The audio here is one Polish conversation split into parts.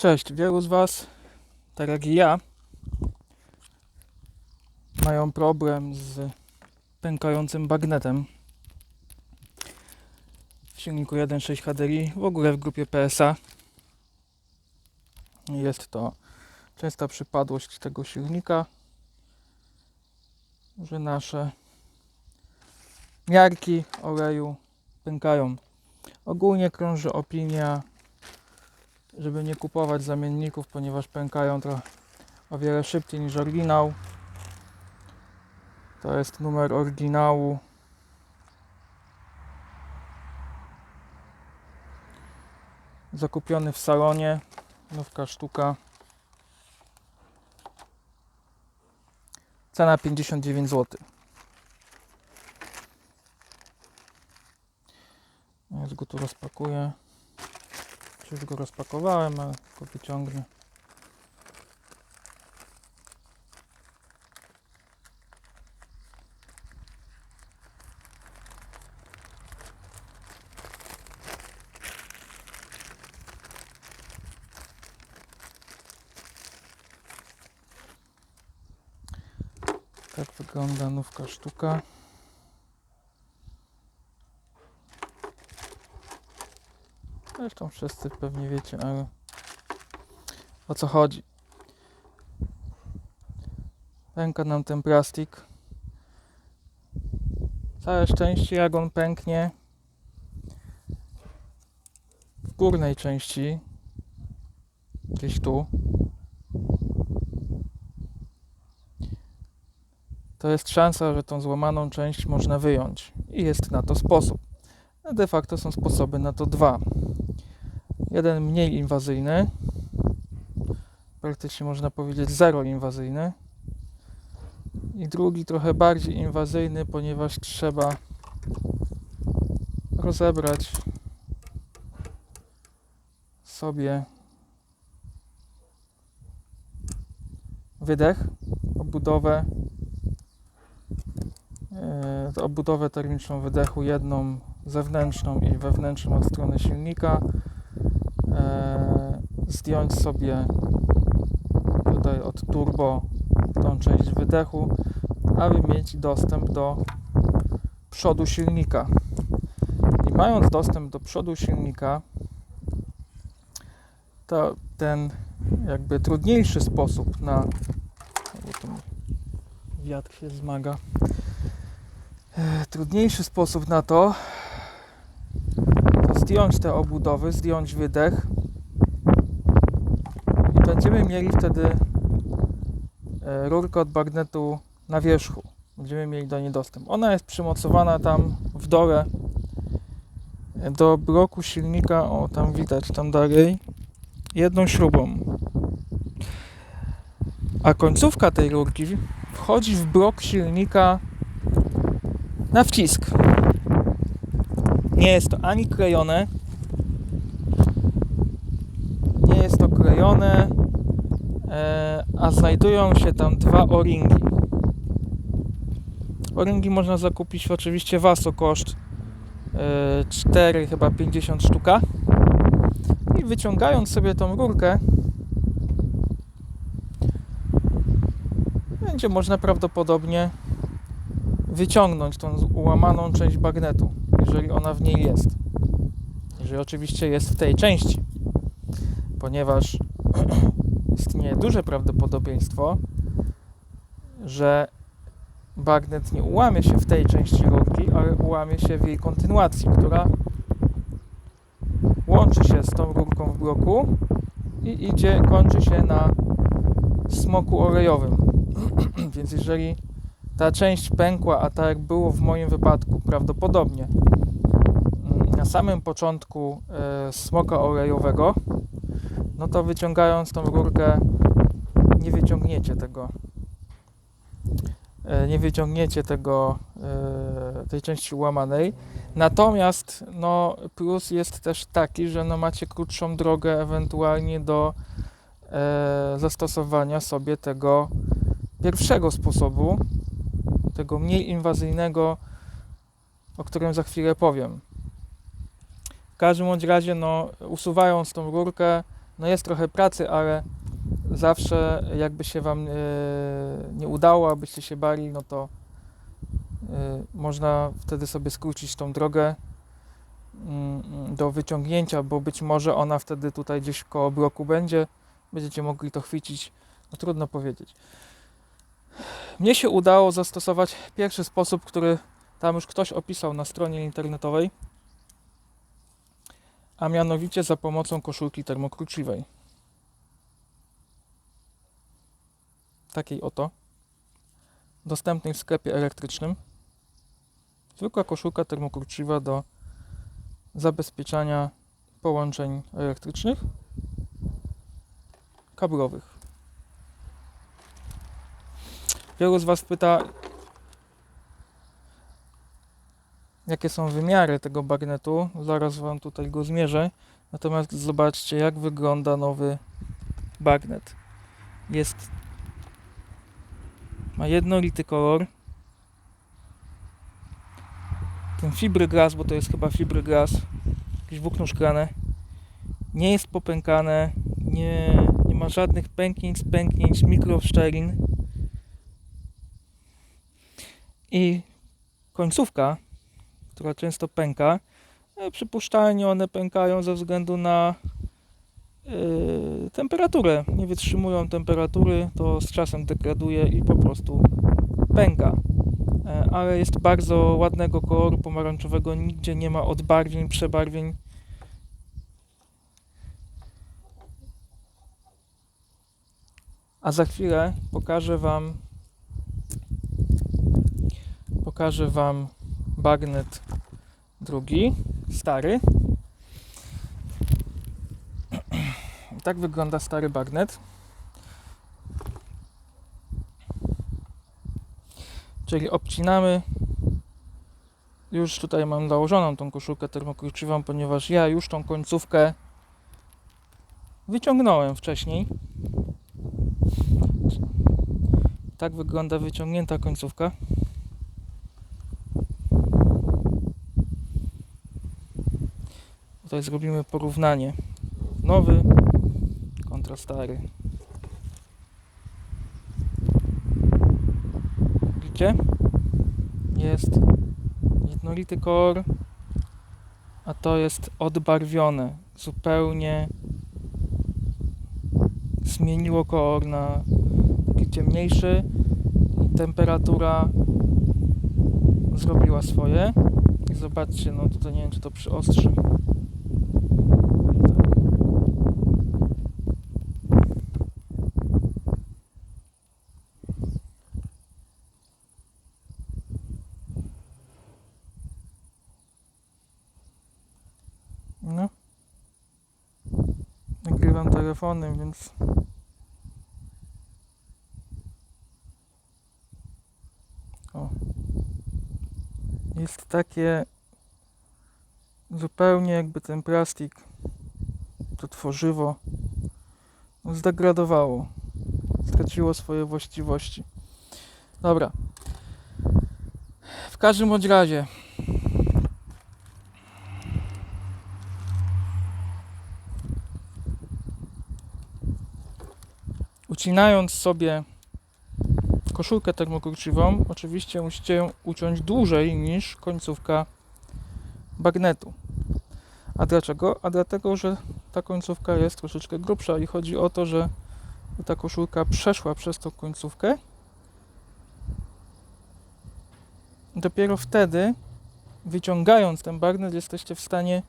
Cześć, wielu z Was, tak jak i ja, mają problem z pękającym bagnetem w silniku 1.6 HDRI, w ogóle w grupie PSA. Jest to częsta przypadłość tego silnika, że nasze miarki oleju pękają. Ogólnie krąży opinia żeby nie kupować zamienników, ponieważ pękają to o wiele szybciej niż oryginał. To jest numer oryginału. Zakupiony w salonie. Nówka sztuka. Cena 59 zł. Już go tu rozpakuję. Już go rozpakowałem, ale go wyciągnę. Tak wygląda nówka sztuka. Zresztą wszyscy pewnie wiecie, ale o co chodzi. Pęka nam ten plastik. Całe szczęście, jak on pęknie w górnej części, gdzieś tu, to jest szansa, że tą złamaną część można wyjąć. I jest na to sposób. De facto są sposoby na to dwa. Jeden mniej inwazyjny, praktycznie można powiedzieć zero inwazyjny. I drugi trochę bardziej inwazyjny, ponieważ trzeba rozebrać sobie wydech, obudowę, e, obudowę termiczną wydechu, jedną zewnętrzną i wewnętrzną od strony silnika zdjąć sobie tutaj od turbo tą część wydechu, aby mieć dostęp do przodu silnika. I mając dostęp do przodu silnika, to ten jakby trudniejszy sposób na. Wiatr się zmaga. E, Trudniejszy sposób na to zdjąć te obudowy, zdjąć wydech i będziemy mieli wtedy e, rurkę od bagnetu na wierzchu. Będziemy mieli do niej dostęp. Ona jest przymocowana tam w dole do bloku silnika, o tam widać, tam dalej, jedną śrubą. A końcówka tej rurki wchodzi w blok silnika na wcisk. Nie jest to ani klejone, nie jest to klejone, e, a znajdują się tam dwa o-ringi. O-ringi można zakupić oczywiście Waso koszt e, 4 chyba 50 sztuka. I wyciągając sobie tą rurkę będzie można prawdopodobnie wyciągnąć tą ułamaną część bagnetu, jeżeli ona w niej jest. Jeżeli oczywiście jest w tej części, ponieważ istnieje duże prawdopodobieństwo, że bagnet nie ułamie się w tej części rurki, ale ułamie się w jej kontynuacji, która łączy się z tą rurką w bloku i idzie, kończy się na smoku olejowym. Więc jeżeli ta część pękła, a tak było w moim wypadku prawdopodobnie na samym początku e, smoka olejowego, no to wyciągając tą rurkę nie wyciągniecie tego e, nie wyciągniecie tego e, tej części łamanej. Natomiast no, plus jest też taki, że no, macie krótszą drogę ewentualnie do e, zastosowania sobie tego pierwszego sposobu, tego mniej inwazyjnego, o którym za chwilę powiem. Każdym bądź razie, no, usuwając tą rurkę, No jest trochę pracy, ale zawsze jakby się Wam e, nie udało, abyście się bali, no to e, można wtedy sobie skrócić tą drogę mm, do wyciągnięcia, bo być może ona wtedy tutaj gdzieś koło bloku będzie. Będziecie mogli to chwycić. No trudno powiedzieć. Mnie się udało zastosować pierwszy sposób, który tam już ktoś opisał na stronie internetowej, a mianowicie za pomocą koszulki termokruczliwej. Takiej oto, dostępnej w sklepie elektrycznym. Zwykła koszulka termokruczliwa do zabezpieczania połączeń elektrycznych, kablowych. Wielu z Was pyta, jakie są wymiary tego bagnetu. Zaraz Wam tutaj go zmierzę. Natomiast zobaczcie, jak wygląda nowy bagnet. Jest. Ma jednolity kolor. Ten fibryglas, bo to jest chyba fibryglas, jakieś włókno szklane, nie jest popękane, nie, nie ma żadnych pęknięć, pęknięć, mikrowszczelin. I końcówka, która często pęka, e, przypuszczalnie one pękają ze względu na e, temperaturę. Nie wytrzymują temperatury, to z czasem degraduje i po prostu pęka. E, ale jest bardzo ładnego koloru pomarańczowego, nigdzie nie ma odbarwień, przebarwień. A za chwilę pokażę Wam pokażę Wam bagnet drugi, stary. Tak wygląda stary bagnet. Czyli obcinamy. Już tutaj mam założoną tą koszulkę termokruczywą, ponieważ ja już tą końcówkę wyciągnąłem wcześniej. Tak wygląda wyciągnięta końcówka. Tutaj zrobimy porównanie. Nowy kontra stary. Widzicie? Jest jednolity kolor, a to jest odbarwione. Zupełnie zmieniło kolor na taki ciemniejszy temperatura zrobiła swoje. I zobaczcie, no tutaj nie wiem czy to przyostrzy. No. Telefonem, więc. O. Jest takie zupełnie jakby ten plastik, to tworzywo no, zdegradowało. Straciło swoje właściwości. Dobra. W każdym bądź razie. Ucinając sobie koszulkę termokurczywą, oczywiście musicie ją uciąć dłużej niż końcówka bagnetu. A dlaczego? A dlatego, że ta końcówka jest troszeczkę grubsza i chodzi o to, że ta koszulka przeszła przez tą końcówkę. Dopiero wtedy, wyciągając ten bagnet, jesteście w stanie,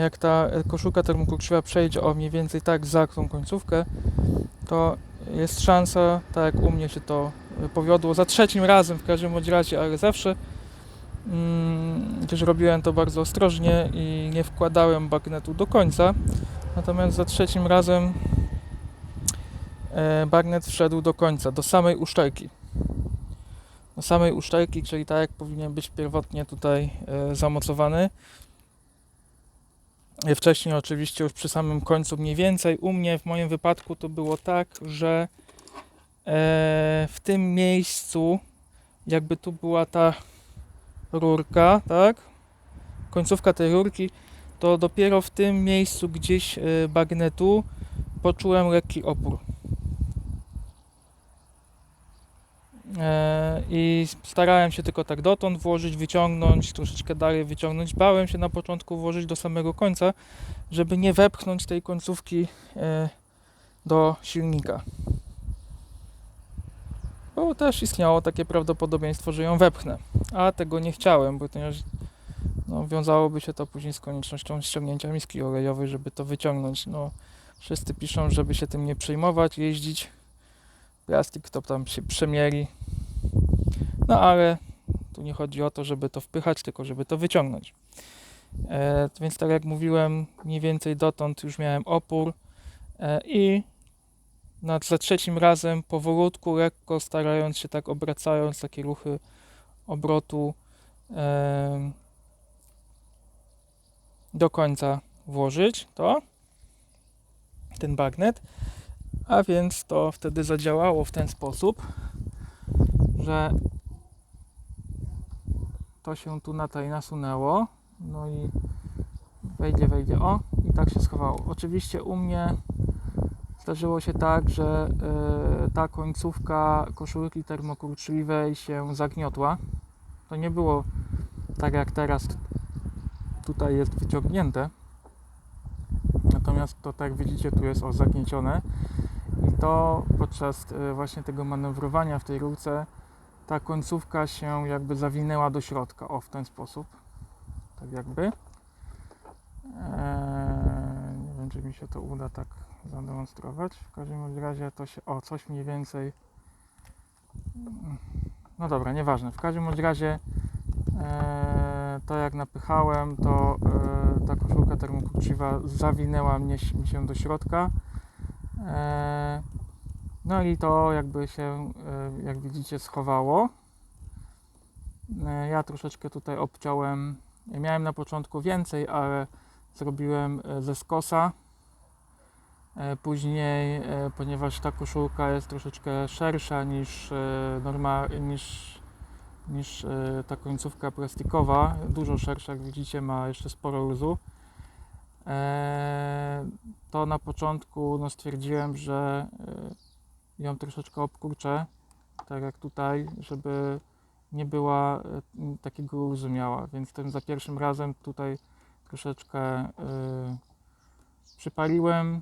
jak ta koszulka termokurczywa przejdzie o mniej więcej tak za tą końcówkę, to jest szansa, tak jak u mnie się to powiodło, za trzecim razem w każdym bądź razie, ale zawsze mm, gdyż robiłem to bardzo ostrożnie i nie wkładałem bagnetu do końca. Natomiast za trzecim razem e, bagnet wszedł do końca, do samej uszczelki. Do samej uszczelki, czyli tak jak powinien być pierwotnie tutaj e, zamocowany. Wcześniej oczywiście już przy samym końcu mniej więcej. U mnie w moim wypadku to było tak, że e, w tym miejscu jakby tu była ta rurka, tak? Końcówka tej rurki to dopiero w tym miejscu gdzieś e, bagnetu poczułem lekki opór. E, I starałem się tylko tak dotąd włożyć, wyciągnąć, troszeczkę dalej wyciągnąć. Bałem się na początku włożyć do samego końca, żeby nie wepchnąć tej końcówki e, do silnika. Bo też istniało takie prawdopodobieństwo, że ją wepchnę, a tego nie chciałem, ponieważ no, wiązałoby się to później z koniecznością ściągnięcia miski olejowej, żeby to wyciągnąć. No, wszyscy piszą, żeby się tym nie przejmować, jeździć. Plastik to tam się przemieli. No ale tu nie chodzi o to, żeby to wpychać, tylko żeby to wyciągnąć. E, więc tak jak mówiłem, mniej więcej dotąd już miałem opór e, i nad, za trzecim razem powolutku, lekko starając się tak obracając, takie ruchy obrotu em, do końca włożyć to, ten bagnet, a więc to wtedy zadziałało w ten sposób, że to się tu na tej nasunęło, no i wejdzie, wejdzie, o i tak się schowało. Oczywiście u mnie zdarzyło się tak, że e, ta końcówka koszulki termokurczliwej się zagniotła. To nie było tak jak teraz tutaj jest wyciągnięte. Natomiast to tak widzicie tu jest o zagniecione i to podczas e, właśnie tego manewrowania w tej rurce ta końcówka się jakby zawinęła do środka, o w ten sposób, tak jakby. Eee, nie wiem, czy mi się to uda tak zademonstrować. W każdym razie to się, o, coś mniej więcej. No dobra, nieważne. W każdym razie e, to jak napychałem, to e, ta koszulka termokurczywa zawinęła mnie, mi się do środka. E, no i to jakby się, e, jak widzicie, schowało. E, Ja troszeczkę tutaj obciąłem. Miałem na początku więcej, ale zrobiłem e, ze skosa. Później, ponieważ ta koszulka jest troszeczkę szersza niż, e, norma, niż, niż ta końcówka plastikowa, dużo szersza, jak widzicie, ma jeszcze sporo luzu. To na początku no, stwierdziłem, że ją troszeczkę obkurczę, tak jak tutaj, żeby nie była e, takiego luzu miała, więc ten za pierwszym razem tutaj troszeczkę e, przypaliłem,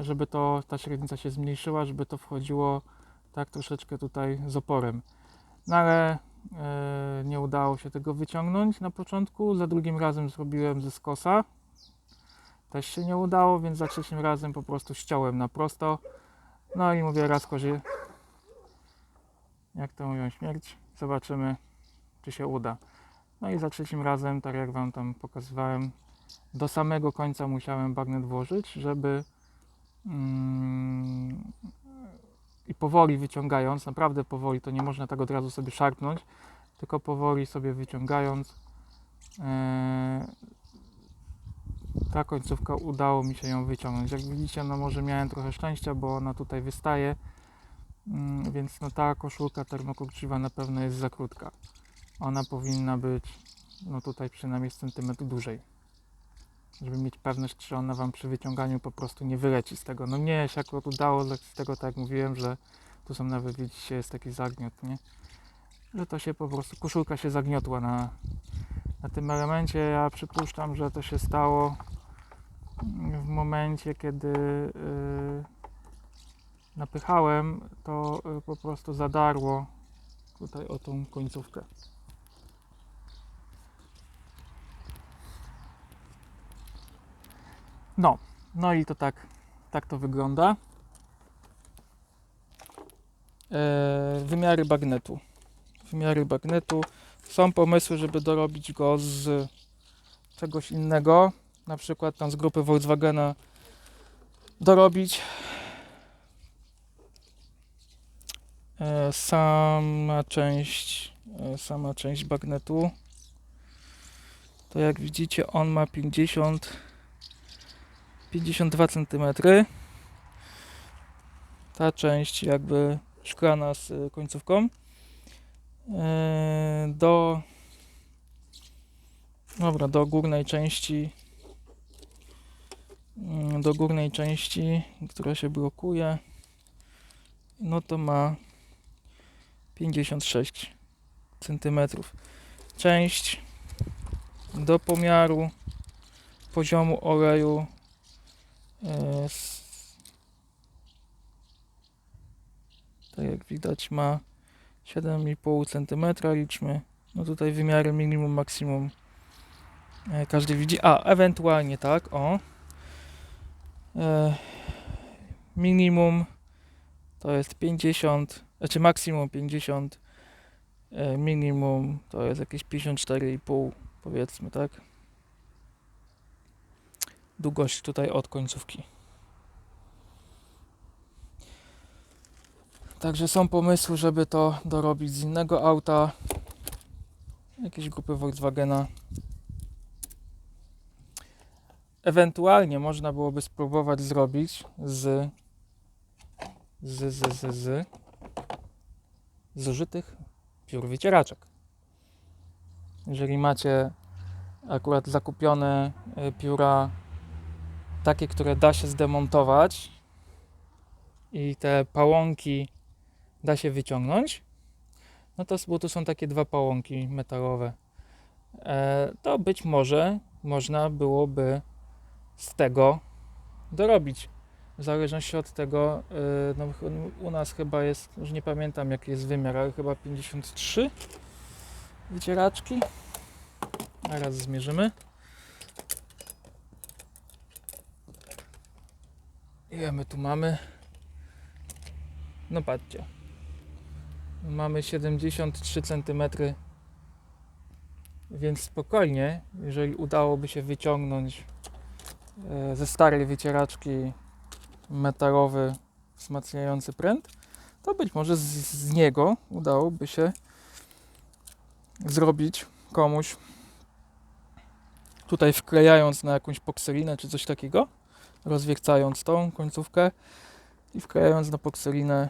żeby to ta średnica się zmniejszyła, żeby to wchodziło tak troszeczkę tutaj z oporem. No ale e, nie udało się tego wyciągnąć na początku. Za drugim razem zrobiłem ze skosa. Też się nie udało, więc za trzecim razem po prostu ściąłem na prosto. No i mówię raz korzy. Jak to mówią śmierć. Zobaczymy, czy się uda. No i za trzecim razem, tak jak Wam tam pokazywałem, do samego końca musiałem bagnet włożyć, żeby mm, i powoli wyciągając, naprawdę powoli, to nie można tak od razu sobie szarpnąć, tylko powoli sobie wyciągając e, ta końcówka udało mi się ją wyciągnąć. Jak widzicie, no może miałem trochę szczęścia, bo ona tutaj wystaje, mm, więc no ta koszulka termokurczywa na pewno jest za krótka. Ona powinna być no tutaj przynajmniej centymetr dłużej żeby mieć pewność, czy ona Wam przy wyciąganiu po prostu nie wyleci z tego. No nie się akurat udało, z tego tak jak mówiłem, że tu są nawet, widzicie, jest taki zagniot, nie? Że to się po prostu, koszulka się zagniotła na, na tym elemencie. Ja przypuszczam, że to się stało w momencie, kiedy yy, napychałem, to yy, po prostu zadarło tutaj o tą końcówkę. No, no i to tak, tak to wygląda. E, wymiary bagnetu. Wymiary bagnetu. Są pomysły, żeby dorobić go z czegoś innego, na przykład tam z grupy Volkswagena dorobić. E, sama część, e, sama część bagnetu. To jak widzicie, on ma 50 52 cm. Ta część jakby szklana z y, końcówką. Do dobra, do górnej części do górnej części, która się blokuje, no to ma 56 cm. Część do pomiaru poziomu oleju e, tak jak widać ma 7,5 cm liczmy no tutaj wymiary minimum maksimum e, każdy widzi. A ewentualnie tak o minimum to jest 50 znaczy maksimum 50 e, minimum to jest jakieś 54,5 powiedzmy tak długość tutaj od końcówki. Także są pomysły, żeby to dorobić z innego auta, jakiejś grupy Volkswagena. Ewentualnie można byłoby spróbować zrobić z z, z, z, z zużytych piór wycieraczek. Jeżeli macie akurat zakupione y, pióra takie, które da się zdemontować i te pałąki da się wyciągnąć, no to bo tu są takie dwa pałąki metalowe, e, to być może można byłoby z tego dorobić. W zależności od tego, y, no, u nas chyba jest, już nie pamiętam jaki jest wymiar, ale chyba 53 wycieraczki. Zaraz zmierzymy. Ile my tu mamy? No patrzcie. Mamy 73 cm. Więc spokojnie, jeżeli udałoby się wyciągnąć ze starej wycieraczki metalowy wzmacniający pręt, to być może z, z niego udałoby się zrobić komuś tutaj wklejając na jakąś pokselinę czy coś takiego rozwiekcając tą końcówkę i wklejając na pokselinę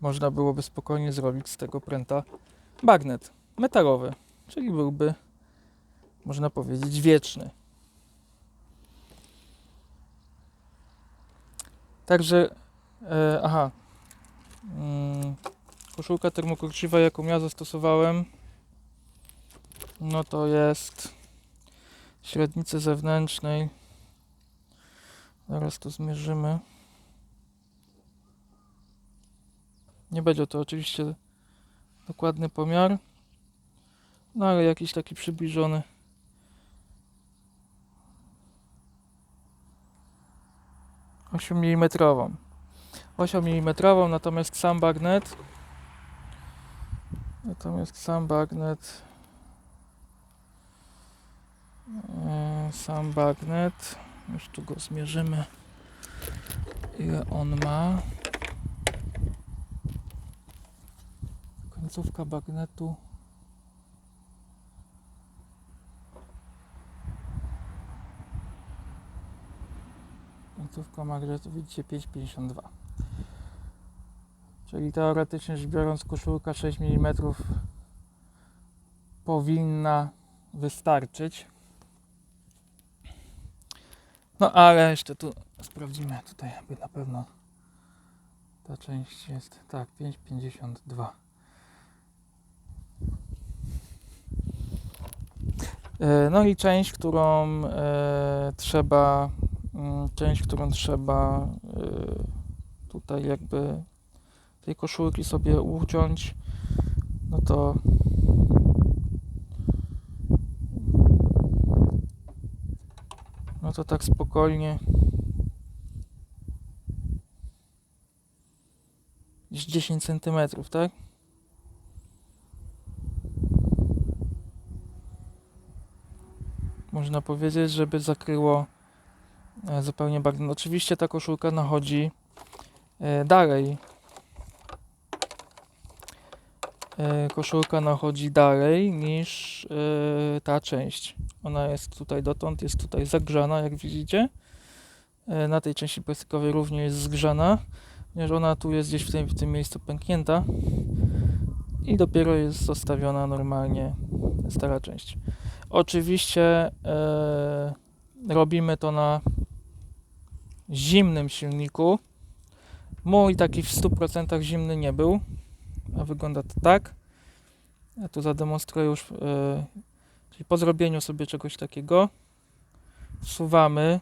można byłoby spokojnie zrobić z tego pręta bagnet metalowy, czyli byłby można powiedzieć wieczny. Także e, aha mm, koszulka termokurczywa jaką ja zastosowałem no to jest średnicy zewnętrznej Zaraz to zmierzymy. Nie będzie to oczywiście dokładny pomiar, no ale jakiś taki przybliżony. Osiem milimetrową. 8 mm, natomiast sam bagnet natomiast sam bagnet e, sam bagnet już tu go zmierzymy. Ile on ma? Końcówka bagnetu. Końcówka magnetu, widzicie, 5,52. Czyli teoretycznie rzecz biorąc, koszulka 6 mm powinna wystarczyć. No ale jeszcze tu sprawdzimy tutaj, aby na pewno ta część jest tak 5,52 E, No i część, którą e, trzeba część, którą trzeba e, tutaj jakby tej koszulki sobie uciąć no to no to tak spokojnie gdzieś 10 cm, tak? Można powiedzieć, żeby zakryło zupełnie bagno. Oczywiście ta koszulka nachodzi e, dalej. E, Koszulka nachodzi dalej niż e, ta część. Ona jest tutaj dotąd, jest tutaj zagrzana, jak widzicie. E, Na tej części plastikowej również jest zgrzana, ponieważ ona tu jest gdzieś w tym, w tym miejscu pęknięta i dopiero jest zostawiona normalnie stara część. Oczywiście e, robimy to na zimnym silniku. Mój taki w 100% zimny nie był, a wygląda to tak. Ja tu zademonstruję już, e, czyli po zrobieniu sobie czegoś takiego wsuwamy.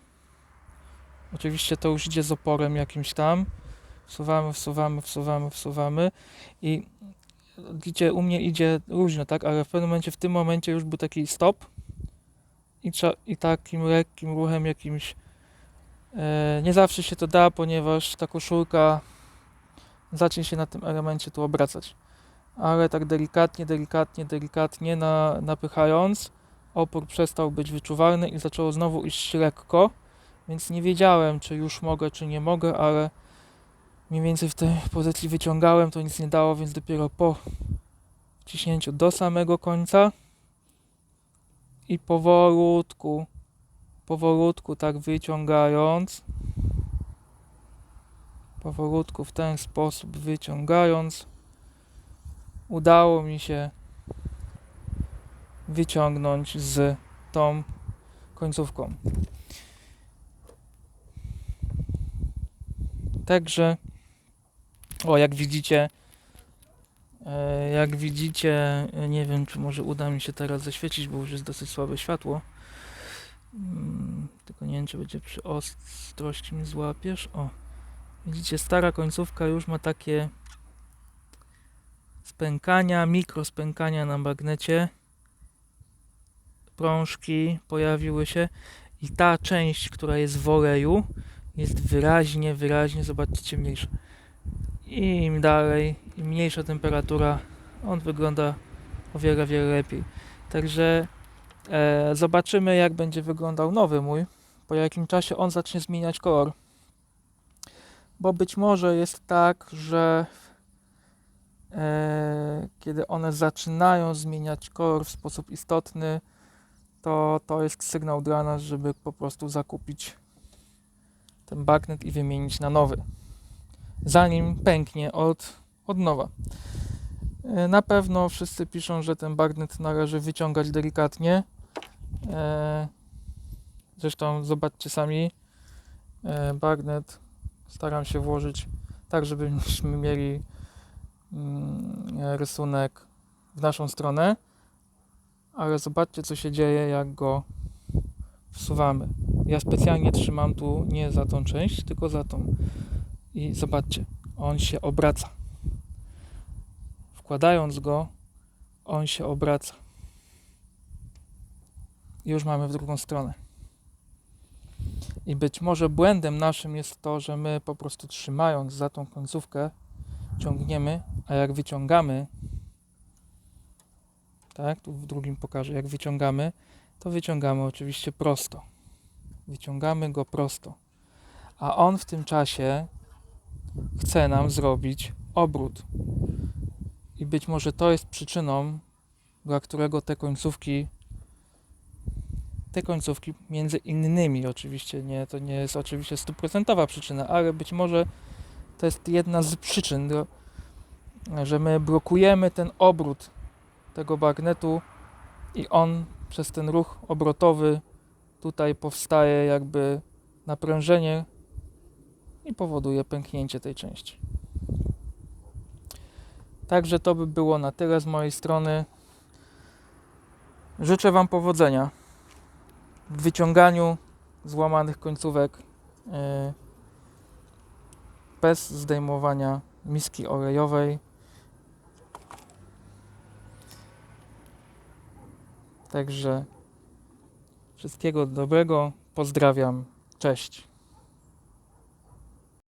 Oczywiście to już idzie z oporem jakimś tam. Wsuwamy, wsuwamy, wsuwamy, wsuwamy i idzie, u mnie idzie różnie, tak, ale w pewnym momencie, w tym momencie już był taki stop i, i takim lekkim ruchem jakimś nie zawsze się to da, ponieważ ta koszulka zacznie się na tym elemencie tu obracać. Ale tak delikatnie, delikatnie, delikatnie na, napychając, opór przestał być wyczuwalny i zaczęło znowu iść lekko, więc nie wiedziałem, czy już mogę, czy nie mogę, ale mniej więcej w tej pozycji wyciągałem, to nic nie dało, więc dopiero po wciśnięciu do samego końca i powolutku, powolutku tak wyciągając, powolutku w ten sposób wyciągając, udało mi się wyciągnąć z tą końcówką. Także, o jak widzicie, e, jak widzicie, nie wiem czy może uda mi się teraz zaświecić, bo już jest dosyć słabe światło. Tylko nie wiem czy będzie przy ostrości mi złapiesz. O, widzicie, stara końcówka już ma takie spękania, mikrospękania na magnecie. Prążki pojawiły się i ta część, która jest w oleju, jest wyraźnie, wyraźnie, zobaczcie, ciemniejsza. I im dalej, im mniejsza temperatura, on wygląda o wiele, wiele lepiej. Także e, zobaczymy, jak będzie wyglądał nowy mój. Po jakim czasie on zacznie zmieniać kolor. Bo być może jest tak, że e, kiedy one zaczynają zmieniać kolor w sposób istotny, to to jest sygnał dla nas, żeby po prostu zakupić ten bagnet i wymienić na nowy, zanim pęknie od, od nowa. E, Na pewno wszyscy piszą, że ten bagnet należy wyciągać delikatnie. Zresztą zobaczcie sami, e, bagnet staram się włożyć tak, żebyśmy mieli mm, rysunek w naszą stronę, ale zobaczcie co się dzieje jak go wsuwamy. Ja specjalnie trzymam tu nie za tą część, tylko za tą. I zobaczcie, on się obraca. Wkładając go, on się obraca. Już mamy w drugą stronę. I być może błędem naszym jest to, że my po prostu trzymając za tą końcówkę ciągniemy, a jak wyciągamy, tak, tu w drugim pokażę, jak wyciągamy, to wyciągamy oczywiście prosto. Wyciągamy go prosto. A on w tym czasie chce nam zrobić obrót. I być może to jest przyczyną, dla którego te końcówki, te końcówki między innymi, oczywiście nie, to nie jest oczywiście stuprocentowa przyczyna, ale być może to jest jedna z przyczyn, że my blokujemy ten obrót tego bagnetu i on przez ten ruch obrotowy tutaj powstaje jakby naprężenie i powoduje pęknięcie tej części. Także to by było na tyle z mojej strony. Życzę Wam powodzenia w wyciąganiu złamanych końcówek yy, bez zdejmowania miski olejowej. Także wszystkiego dobrego. Pozdrawiam. Cześć.